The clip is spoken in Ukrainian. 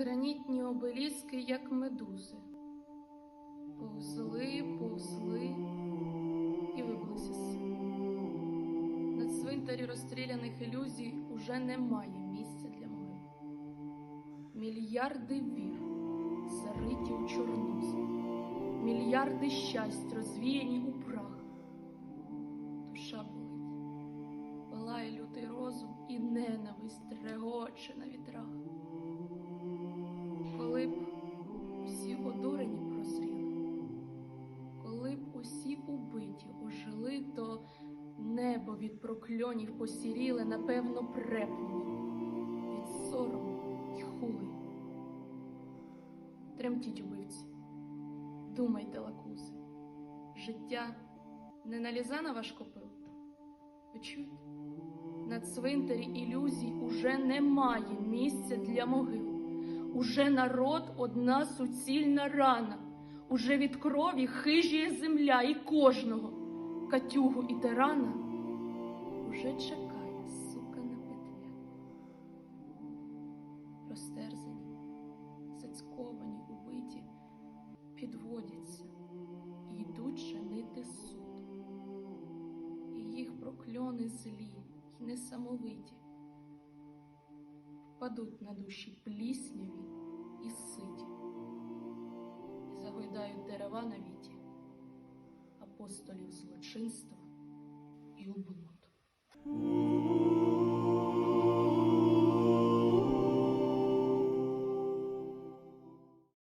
Гранітні обеліски, як медузи, повзли, повзли і виблися з сил. На цвинтарі розстріляних ілюзій уже немає місця для могил. Мільярди вір зариті у чорнозі, мільярди щастя розвіяні у прах. Душа болить, палає лютий розум і ненависть регоче на вітрах. Небо від прокльонів посіріле, напевно, препнуло від сорому й хули. Тремтіть, убивці, думайте, лакузи, життя не налізе на ваш копил. Ви чуєте? На цвинтарі ілюзій уже немає місця для могил. Уже народ одна суцільна рана, уже від крові хижіє земля і кожного катюгу і тирана уже чекає сука на петля. Розтерзані, зацьковані, убиті, підводяться і йдуть женити суд. І їх прокльони злі й несамовиті впадуть на душі плісняві і ситі, і загойдають дерева на віті, апостолів злочинства і облуд.